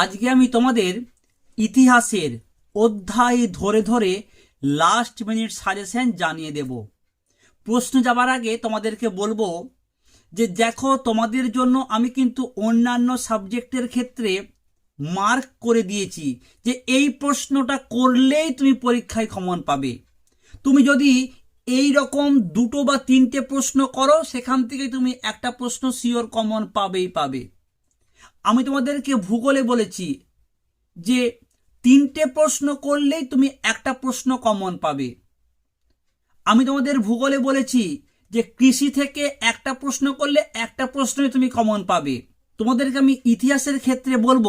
আজকে আমি তোমাদের ইতিহাসের অধ্যায় ধরে ধরে লাস্ট মিনিট সাজেশন জানিয়ে দেব। প্রশ্ন যাবার আগে তোমাদেরকে বলব যে দেখো, তোমাদের জন্য আমি কিন্তু অন্যান্য সাবজেক্টের ক্ষেত্রে মার্ক করে দিয়েছি যে এই প্রশ্নটা করলেই তুমি পরীক্ষায় কমন পাবে। তুমি যদি এই রকম দুটো বা তিনটে প্রশ্ন করো, সেখান থেকে তুমি একটা প্রশ্ন শিওর কমন পাবেই পাবে। আমি তোমাদেরকে ভূগোলে বলেছি যে তিনটে প্রশ্ন করলেই তুমি একটা প্রশ্ন কমন পাবে। আমি তোমাদের ভূগোলে বলেছি যে কৃষি থেকে একটা প্রশ্ন করলে একটা প্রশ্নই তুমি কমন পাবে। তোমাদেরকে আমি ইতিহাসের ক্ষেত্রে বলব,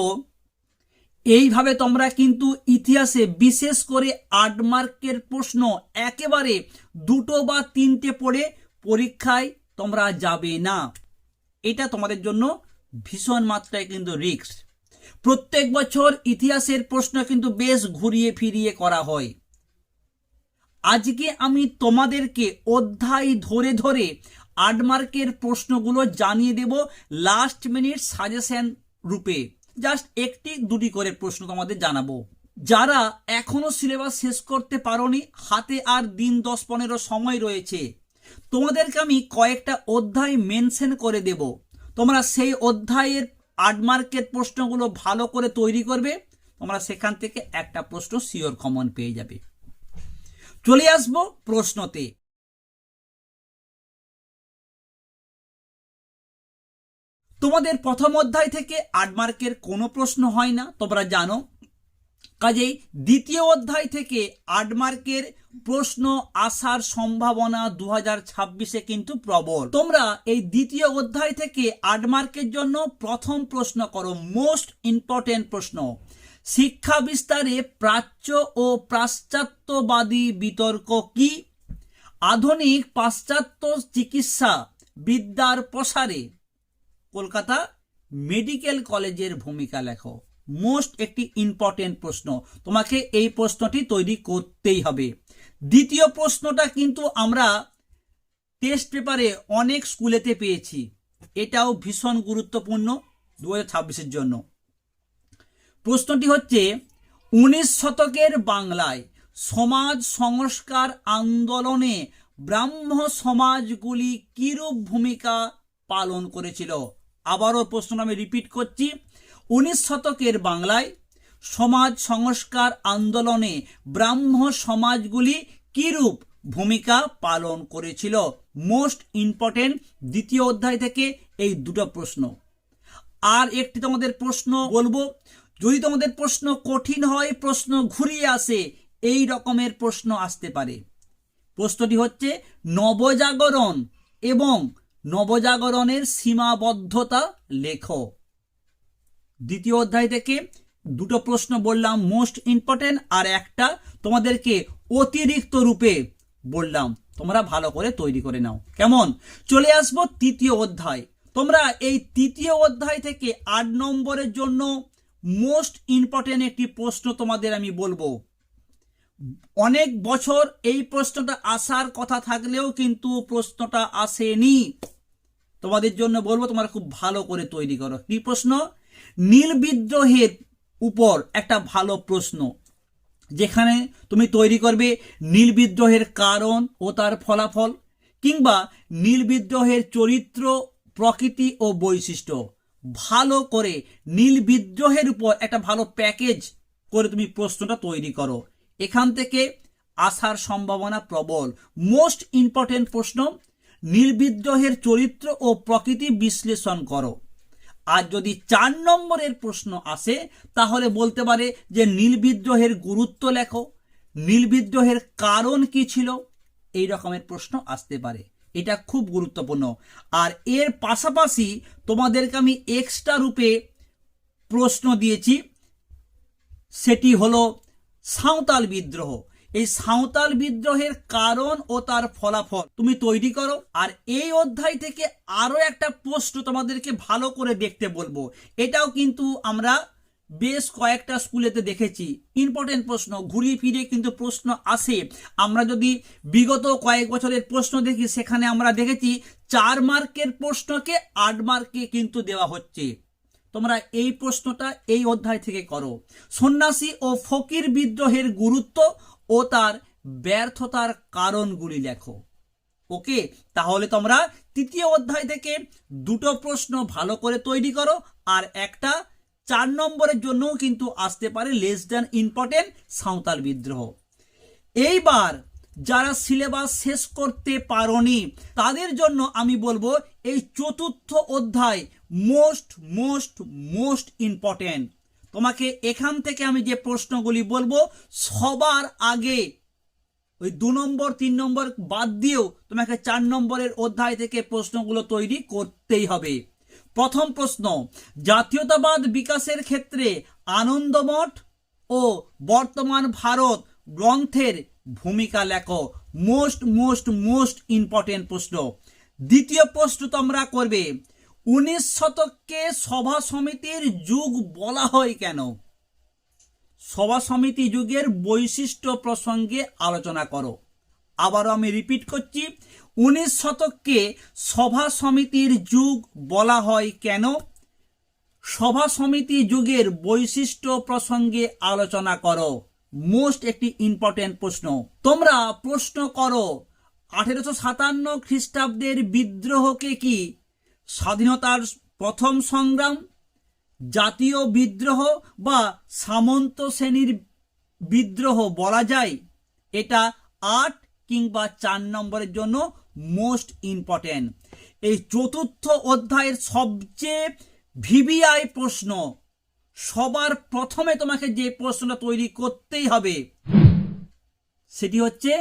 এইভাবে তোমরা কিন্তু ইতিহাসে বিশেষ করে আট মার্কের প্রশ্ন একেবারে দুটো বা তিনটে পড়ে পরীক্ষায় তোমরা যাবে না। এটা তোমাদের জন্য ভীষণ মাত্রায় কিন্তু রিস্ক প্রত্যেক বছর ইতিহাসের প্রশ্ন কিন্তু বেশ ঘুরিয়ে ফিরিয়ে করা হয়। আজকে আমি তোমাদেরকে অধ্যায় ধরে ধরে আট মার্কের প্রশ্নগুলো জানিয়ে দেব লাস্ট মিনিট সাজেশন রূপে। জাস্ট একটি দুটি করে প্রশ্ন তোমাদের জানাব। যারা এখনও সিলেবাস শেষ করতে পারোনি, হাতে আর দিন দশ পনেরো সময় রয়েছে, তোমাদেরকে আমি কয়েকটা অধ্যায় মেনশন করে দেব। তোমরা সেই অধ্যায়ের আট মার্কের প্রশ্নগুলো ভালো করে তৈরি করবে, তোমরা সেখান থেকে একটা প্রশ্ন সিওর কমন পেয়ে যাবে। চলে আসব প্রশ্নতে। তোমাদের প্রথম অধ্যায় থেকে আট মার্কের কোনো প্রশ্ন হয় না, তোমরা জানো। কাজেই দ্বিতীয় অধ্যায় থেকে আট মার্কের প্রশ্ন আসার সম্ভাবনা দু হাজার ছাব্বিশে কিন্তু প্রবল। তোমরা এই দ্বিতীয় অধ্যায় থেকে আট মার্কের জন্য প্রথম প্রশ্ন করো মোস্ট ইম্পর্টেন্ট প্রশ্ন। শিক্ষা বিস্তারে প্রাচ্য ও পাশ্চাত্যবাদী বিতর্ক কি? আধুনিক পাশ্চাত্য চিকিৎসা বিদ্যার প্রসারে। কলকাতা মেডিকেল কলেজের ভূমিকা লেখো। মোস্ট একটি ইম্পর্টেন্ট প্রশ্ন। তোমাকে এই প্রশ্নটি তৈরি করতেই হবে। দ্বিতীয় প্রশ্নটা কিন্তু আমরা টেস্ট পেপারে অনেক স্কুলেতে পেয়েছি। এটাও ভীষণ গুরুত্বপূর্ণ দু হাজার জন্য। প্রশ্নটি হচ্ছে, উনিশ শতকের বাংলায় সমাজ সংস্কার আন্দোলনে ব্রাহ্ম সমাজগুলি কিরূপ ভূমিকা পালন করেছিল? আবারও প্রশ্ন আমি রিপিট করছি। উনিশ শতকের বাংলায় সমাজ সংস্কার আন্দোলনে ব্রাহ্ম সমাজগুলি কিরূপ ভূমিকা পালন করেছিল? মোস্ট ইম্পর্টেন্ট দ্বিতীয় অধ্যায় থেকে এই দুটো প্রশ্ন। আর একটি তোমাদের প্রশ্ন বলব। যদি তোমাদের প্রশ্ন কঠিন হয়, প্রশ্ন ঘুরিয়ে আসে, এই রকমের প্রশ্ন আসতে পারে। প্রশ্নটি হচ্ছে, নবজাগরণ এবং নবজাগরণের সীমাবদ্ধতা লেখো। দ্বিতীয় অধ্যায় থেকে দুটো প্রশ্ন বললাম মোস্ট ইম্পর্টেন্ট আর একটা তোমাদেরকে অতিরিক্ত রূপে বললাম। তোমরা ভালো করে তৈরি করে নাও। কেমন? চলে আসব তৃতীয় অধ্যায়। তোমরা এই তৃতীয় অধ্যায় থেকে আট নম্বরের জন্য মোস্ট ইম্পর্টেন্ট একটি প্রশ্ন তোমাদের আমি বলব। অনেক বছর এই প্রশ্নটা আসার কথা থাকলেও কিন্তু প্রশ্নটা আসেনি। তোমাদের জন্য বলব, তোমরা খুব ভালো করে তৈরি করো। কি প্রশ্ন? নীল বিদ্রোহের উপর একটা ভালো প্রশ্ন, যেখানে তুমি তৈরি করবে নীল বিদ্রোহের কারণ ও তার ফলাফল, কিংবা নীল বিদ্রোহের চরিত্র, প্রকৃতি ও বৈশিষ্ট্য। ভালো করে নীল বিদ্রোহের উপর একটা ভালো প্যাকেজ করে তুমি প্রশ্নটা তৈরি করো। এখান থেকে আসার সম্ভাবনা প্রবল। মোস্ট ইম্পর্টেন্ট প্রশ্ন, নীল বিদ্রোহের চরিত্র ও প্রকৃতি বিশ্লেষণ করো। আর যদি চার নম্বরের প্রশ্ন আসে, তাহলে বলতে পারে যে নীল বিদ্রোহের গুরুত্ব লেখো। নীল বিদ্রোহের কারণ কি ছিল? এই রকমের প্রশ্ন আসতে পারে। এটা খুব গুরুত্বপূর্ণ। আর এর পাশাপাশি তোমাদেরকে আমি এক্সট্রা রূপে প্রশ্ন দিয়েছি। সেটি হলো সাঁওতাল বিদ্রোহ। এই সাঁওতাল বিদ্রোহের কারণ ও তার ফলাফল তুমি তৈরি করো। আর এই অধ্যায় থেকে আরও একটা প্রশ্ন তোমাদেরকে ভালো করে দেখতে বলব। এটাও কিন্তু আমরা বেশ কয়েকটা স্কুলেতে দেখেছি। ইম্পর্টেন্ট প্রশ্ন, ঘুরিয়ে ফিরে কিন্তু প্রশ্ন আসে। আমরা যদি বিগত কয়েক বছরের প্রশ্ন দেখি, সেখানে আমরা দেখেছি চার মার্কের প্রশ্নকে আট মার্কে কিন্তু দেওয়া হচ্ছে। তোমরা এই প্রশ্নটা এই অধ্যায় থেকে করো। সন্ন্যাসী ও ফকির বিদ্রোহের গুরুত্ব ও তার ব্যর্থতার কারণগুলি লেখো। ওকে? তাহলে তোমরা তৃতীয় অধ্যায় থেকে দুটো প্রশ্ন ভালো করে তৈরি করো, আর একটা চার নম্বরের জন্যও কিন্তু আসতে পারে লেস দ্যান ইম্পর্টেন্ট সাঁওতাল বিদ্রোহ। এইবার যারা সিলেবাস শেষ করতে পারোনি, তাদের জন্য আমি বলব এই চতুর্থ অধ্যায় মোস্ট মোস্ট মোস্ট ইম্পর্টেন্ট তোমাকে এখান থেকে আমি যে প্রশ্নগুলি বলব, সবার আগে ওই দু নম্বর, তিন নম্বর বাদ দিয়েও তোমাকে চার নম্বরের অধ্যায় থেকে প্রশ্নগুলো তৈরি করতেই হবে। প্রথম প্রশ্ন, জাতীয়তাবাদ বিকাশের ক্ষেত্রে আনন্দমঠ ও বর্তমান ভারত গ্রন্থের ভূমিকা লেখো। মোস্ট মোস্ট মোস্ট ইম্পর্টেন্ট প্রশ্ন। দ্বিতীয় প্রশ্ন তোমরা করবে উনিশ শতককে সভা সমিতির যুগ বলা হয় কেন? সভা সমিতি যুগের বৈশিষ্ট্য প্রসঙ্গে আলোচনা করো। আবারও আমি রিপিট করছি, উনিশ শতককে সভা সমিতির যুগ বলা হয় কেন? সভা সমিতি যুগের বৈশিষ্ট্য প্রসঙ্গে আলোচনা করো। মোস্ট একটি ইম্পর্টেন্ট প্রশ্ন। তোমরা প্রশ্ন করো, আঠেরোশো সাতান্ন খ্রিস্টাব্দের বিদ্রোহকে কি স্বাধীনতার প্রথম সংগ্রাম, জাতীয় বিদ্রোহ বা সামন্ত শ্রেণির বিদ্রোহ বলা যায়। এটা আট কিংবা চার নম্বরের জন্য মোস্ট ইম্পর্টেন্ট। এই চতুর্থ অধ্যায়ের সবচেয়ে ভিভিআই প্রশ্ন, সবার প্রথমে তোমাকে যে প্রশ্নটা তৈরি করতেই হবে, সেটি হচ্ছে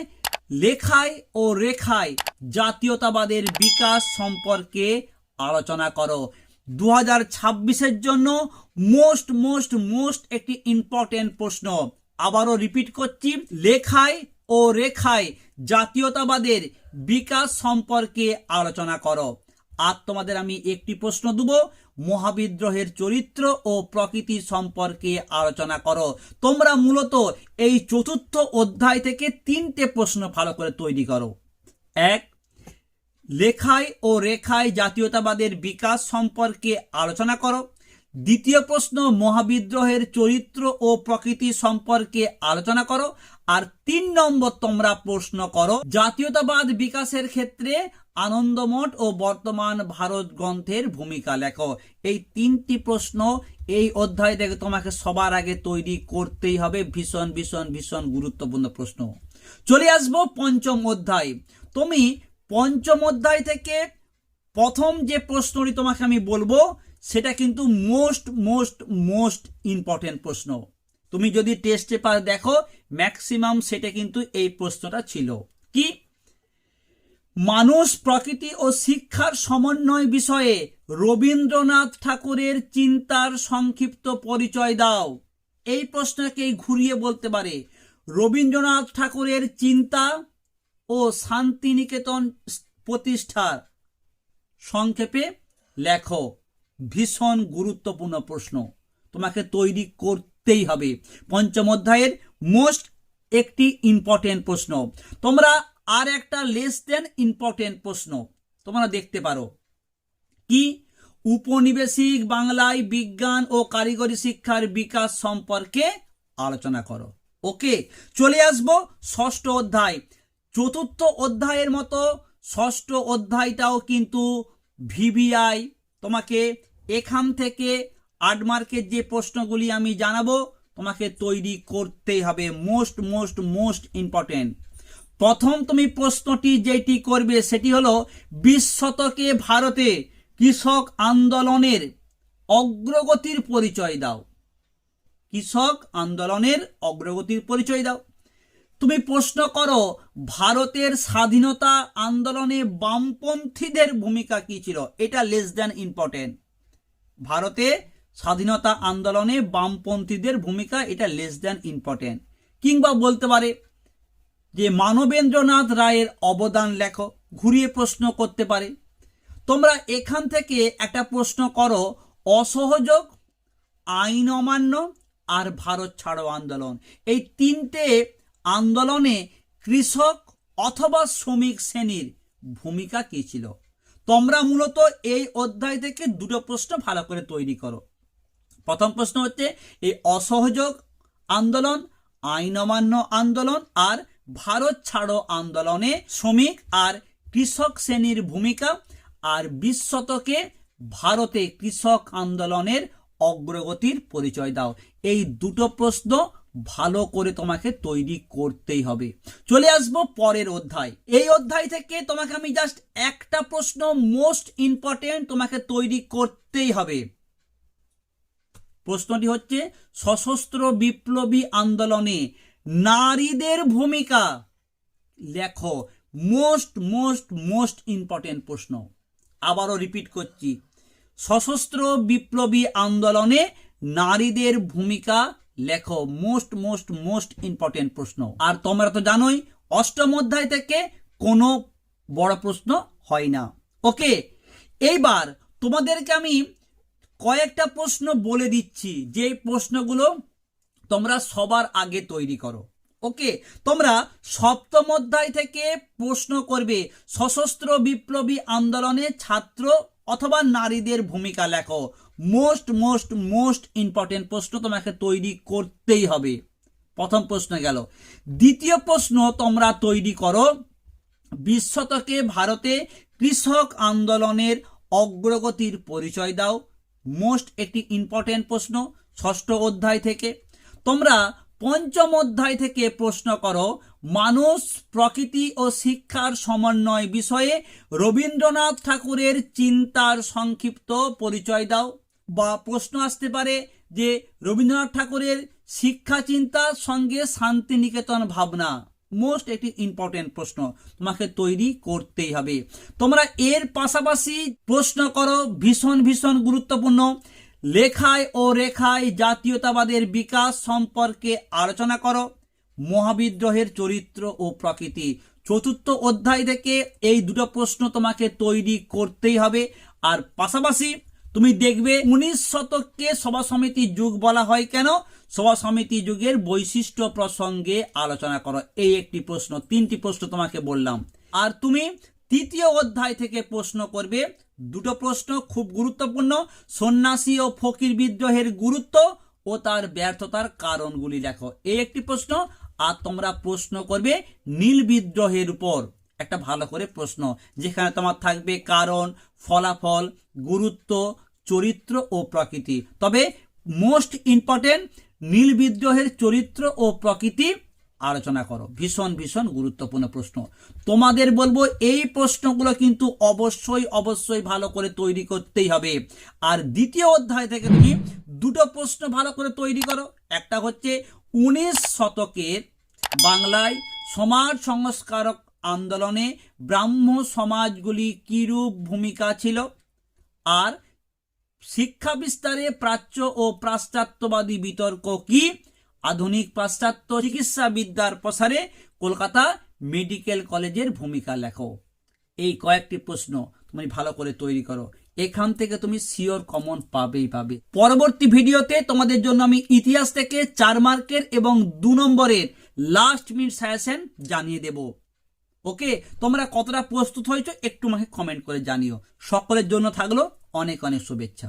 লেখায় ও রেখায় জাতীয়তাবাদের বিকাশ সম্পর্কে আলোচনা করো। দু হাজার ছাব্বিশের জন্য মোস্ট মোস্ট মোস্ট একটি ইম্পর্টেন্ট প্রশ্ন। আবারও রিপিট করছি লেখায় ও রেখায় জাতীয়তাবাদের বিকাশ সম্পর্কে আলোচনা করো। আর তোমাদের আমি একটি প্রশ্ন দেব, মহাবিদ্রোহের চরিত্র ও প্রকৃতি সম্পর্কে আলোচনা করো। তোমরা মূলত এই চতুর্থ অধ্যায় থেকে তিনটে প্রশ্ন ভালো করে তৈরি করো। এক লেখায় ও রেখায় জাতীয়তাবাদের বিকাশ সম্পর্কে আলোচনা করো। দ্বিতীয় প্রশ্ন, মহাবিদ্রোহের চরিত্র ও প্রকৃতি সম্পর্কে আলোচনা করো। আর তিন নম্বর তোমরা প্রশ্ন করো, জাতীয়তাবাদ বিকাশের ক্ষেত্রে আনন্দমঠ ও বর্তমান ভারত গ্রন্থের ভূমিকা লেখো। এই তিনটি প্রশ্ন এই অধ্যায় থেকে তোমাকে সবার আগে তৈরি করতেই হবে। ভীষণ ভীষণ ভীষণ গুরুত্বপূর্ণ প্রশ্ন। চলে আসব পঞ্চম অধ্যায়। তুমি পঞ্চম অধ্যায় থেকে প্রথম যে প্রশ্নটি তোমাকে আমি বলব, সেটা কিন্তু মোস্ট মোস্ট মোস্ট ইম্পর্টেন্ট প্রশ্ন। তুমি যদি টেস্ট পেপার দেখো ম্যাক্সিমাম সেটা কিন্তু এই প্রশ্নটা ছিল। কি? মানুষ প্রকৃতি ও শিক্ষার সমন্বয় বিষয়ে রবীন্দ্রনাথ ঠাকুরের চিন্তার সংক্ষিপ্ত পরিচয় দাও। এই প্রশ্নকে ঘুরিয়ে বলতে পারে। রবীন্দ্রনাথ ঠাকুরের চিন্তা ও শান্তিনিকেতন প্রতিষ্ঠার সংক্ষেপে লেখো। ভীষণ গুরুত্বপূর্ণ প্রশ্ন। তোমাকে তৈরি করতেই হবে। পঞ্চম অধ্যায়ের মোস্ট একটি ইম্পর্টেন্ট প্রশ্ন। তোমরা আর একটা লেস দেন ইম্পর্টেন্ট প্রশ্ন তোমরা দেখতে পারো। কি? উপনিবেশিক বাংলায় বিজ্ঞান ও কারিগরি শিক্ষার বিকাশ সম্পর্কে আলোচনা করো। ওকে, চলে আসব ষষ্ঠ অধ্যায়। চতুর্থ অধ্যায়ের মতো ষষ্ঠ অধ্যায়টাও কিন্তু ভিভিআই তোমাকে এখান থেকে আট মার্কের যে প্রশ্নগুলি আমি জানাব, তোমাকে তৈরি করতেই হবে। Most most most important. প্রথম তুমি প্রশ্নটি যেটি করবে সেটি হলো, বিশ শতকে ভারতে কৃষক আন্দোলনের অগ্রগতির পরিচয় দাও। কৃষক আন্দোলনের অগ্রগতির পরিচয় দাও। তুমি প্রশ্ন করো, ভারতের স্বাধীনতা আন্দোলনে বামপন্থীদের ভূমিকা কি ছিল? এটা লেস দ্যান ইম্পর্টেন্ট ভারতে স্বাধীনতা আন্দোলনে বামপন্থীদের ভূমিকা এটা লেস দ্যান ইম্পর্টেন্ট কিংবা বলতে পারে যে মানবেন্দ্রনাথ রায়ের অবদান লেখো, ঘুরিয়ে প্রশ্ন করতে পারে। তোমরা এখান থেকে একটা প্রশ্ন করো, অসহযোগ, আইন অমান্য আর ভারত ছাড়ো আন্দোলন। এই তিনটে আন্দোলনে কৃষক অথবা শ্রমিক শ্রেণির ভূমিকা কী ছিল? তোমরা মূলত এই অধ্যায় থেকে দুটো প্রশ্ন ভালো করে তৈরি করো। প্রথম প্রশ্ন হচ্ছে, এই অসহযোগ আন্দোলন, আইন অমান্য আন্দোলন আর ভারত ছাড়ো আন্দোলনে শ্রমিক আর কৃষক শ্রেণির ভূমিকা আর বিশ শতকে ভারতে কৃষক আন্দোলনের অগ্রগতির পরিচয় দাও। এই দুটো প্রশ্ন ভালো করে তোমাকে তৈরি করতেই হবে। চলে আসব পরের অধ্যায়। এই অধ্যায় থেকে তোমাকে আমি জাস্ট একটা প্রশ্ন মোস্ট ইম্পর্টেন্ট তোমাকে তৈরি করতেই হবে। প্রশ্নটি হচ্ছে, সশস্ত্র বিপ্লবী আন্দোলনে নারীদের ভূমিকা? লেখো মোস্ট মোস্ট মোস্ট ইম্পর্টেন্ট প্রশ্ন। আবারও রিপিট করছি। সশস্ত্র বিপ্লবী আন্দোলনে নারীদের ভূমিকা লেখো মোস্ট মোস্ট মোস্ট ইম্পর্টেন্ট প্রশ্ন। আর তোমরা তো জানোই, অষ্টম অধ্যায় থেকে কোনো বড় প্রশ্ন হয় না। ওকে এইবার তোমাদেরকে আমি কয়েকটা প্রশ্ন বলে দিচ্ছি, যে প্রশ্নগুলো তোমরা সবার আগে তৈরি করো। ওকে তোমরা সপ্তম অধ্যায় থেকে প্রশ্ন করবে, সশস্ত্র বিপ্লবী আন্দোলনে ছাত্র অথবা নারীদের ভূমিকা লেখো। মোস্ট মোস্ট মোস্ট ইম্পর্টেন্ট প্রশ্ন তোমাকে তৈরি করতেই হবে। প্রথম প্রশ্ন গেল। দ্বিতীয় প্রশ্ন তোমরা তৈরি করো। বিশ শতকে ভারতে কৃষক আন্দোলনের অগ্রগতির পরিচয় দাও। মোস্ট একটি ইম্পর্টেন্ট প্রশ্ন, ষষ্ঠ অধ্যায় থেকে। তোমরা পঞ্চম অধ্যায় থেকে প্রশ্ন করো, মানুষ প্রকৃতি ও শিক্ষার সমন্বয় বিষয়ে রবীন্দ্রনাথ ঠাকুরের চিন্তার সংক্ষিপ্ত পরিচয় দাও। বা প্রশ্ন আসতে পারে যে, রবীন্দ্রনাথ ঠাকুরের শিক্ষা চিন্তার সঙ্গে শান্তিনিকেতন ভাবনা মোস্ট একটি ইম্পর্টেন্ট প্রশ্ন। তোমাকে তৈরি করতেই হবে। তোমরা এর পাশাপাশি প্রশ্ন করো, ভীষণ ভীষণ গুরুত্বপূর্ণ। লেখায় ও রেখায় জাতীয়তাবাদের বিকাশ সম্পর্কে আলোচনা করো। মহাবিদ্রোহের চরিত্র ও প্রকৃতি। চতুর্থ অধ্যায় থেকে এই দুটো প্রশ্ন তোমাকে তৈরি করতেই হবে। আর পাশাপাশি তুমি দেখবে উনিশ শতককে সভা সমিতি যুগ বলা হয় কেন? সভা সমিতি যুগের বৈশিষ্ট্য প্রসঙ্গে আলোচনা করো। এই একটি প্রশ্ন, তিনটি প্রশ্ন তোমাকে বললাম। আর তুমি তৃতীয় অধ্যায় থেকে প্রশ্ন করবে দুটো প্রশ্ন খুব গুরুত্বপূর্ণ। সন্ন্যাসী ও ফকির বিদ্রোহের গুরুত্ব ও তার ব্যর্থতার কারণগুলি দেখো। এই একটি প্রশ্ন, আর তোমরা প্রশ্ন করবে নীল বিদ্রোহের উপর। একটা ভালো করে প্রশ্ন, যেখানে তোমার থাকবে কারণ, ফলাফল, গুরুত্ব, চরিত্র ও প্রকৃতি। তবে মোস্ট ইম্পর্টেন্ট নীল বিদ্রোহের চরিত্র ও প্রকৃতি আলোচনা করো। ভীষণ ভীষণ গুরুত্বপূর্ণ প্রশ্ন। তোমাদের বলব, এই প্রশ্নগুলো কিন্তু অবশ্যই অবশ্যই ভালো করে তৈরি করতেই হবে। আর দ্বিতীয় অধ্যায় থেকে তুমি দুটো প্রশ্ন ভালো করে তৈরি করো। একটা হচ্ছে, উনিশ শতকের বাংলায় সমাজ সংস্কারক আন্দোলনে ব্রাহ্ম সমাজগুলি কিরূপ ভূমিকা ছিল? আর শিক্ষা বিস্তারে প্রাচ্য ও পাশ্চাত্যবাদী বিতর্ক কি? আধুনিক পাশ্চাত্য চিকিৎসা বিদ্যার প্রসারে কলকাতা মেডিকেল কলেজের ভূমিকা লেখো। এই কয়েকটি প্রশ্ন তুমি ভালো করে তৈরি করো। এখান থেকে তুমি সিওর কমন পাবেই পাবে। পরবর্তী ভিডিওতে তোমাদের জন্য আমি ইতিহাস থেকে চার মার্কের এবং দু নম্বরের লাস্ট মিনিট সাজেশন জানিয়ে দেব। ওকে, তোমরা কতটা প্রস্তুত হয়েছো একটু আমাকে কমেন্ট করে জানিও। সকলের জন্য থাকল অনেক অনেক শুভেচ্ছা।